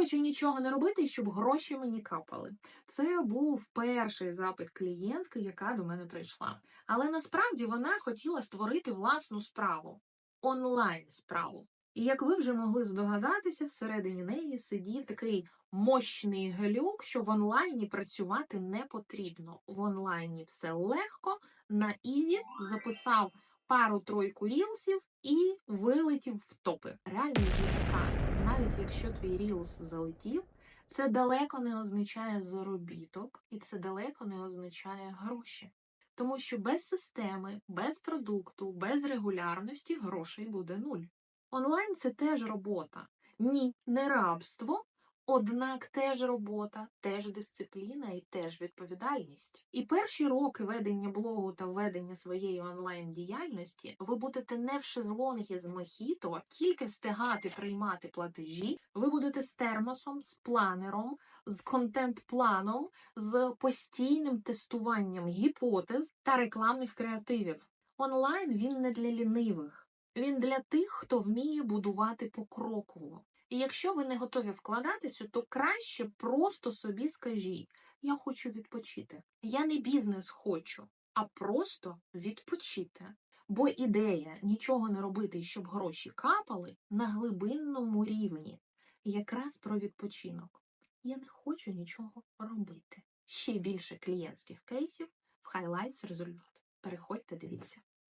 хочу нічого не робити, щоб гроші мені капали. Це був перший запит клієнтки, яка до мене прийшла. Але насправді вона хотіла створити власну справу, онлайн справу. І як ви вже могли здогадатися, всередині неї сидів такий мощний глюк, що в онлайні працювати не потрібно. В онлайні все легко, на ізі записав пару-тройку рілсів і вилетів в топи. Така, навіть якщо твій рілс залетів, це далеко не означає заробіток, і це далеко не означає гроші. Тому що без системи, без продукту, без регулярності грошей буде нуль. Онлайн це теж робота. Ні, не рабство, однак теж робота, теж дисципліна і теж відповідальність. І перші роки ведення блогу та ведення своєї онлайн діяльності ви будете не в шезлонгі з мохіто, тільки встигати приймати платежі. Ви будете з термосом, з планером, з контент-планом, з постійним тестуванням гіпотез та рекламних креативів. Онлайн він не для лінивих. Він для тих, хто вміє будувати покроково. І якщо ви не готові вкладатися, то краще просто собі скажіть: я хочу відпочити. Я не бізнес хочу, а просто відпочити. Бо ідея нічого не робити, щоб гроші капали на глибинному рівні. Якраз про відпочинок. Я не хочу нічого робити. Ще більше клієнтських кейсів в Highlights результат. Переходьте, дивіться.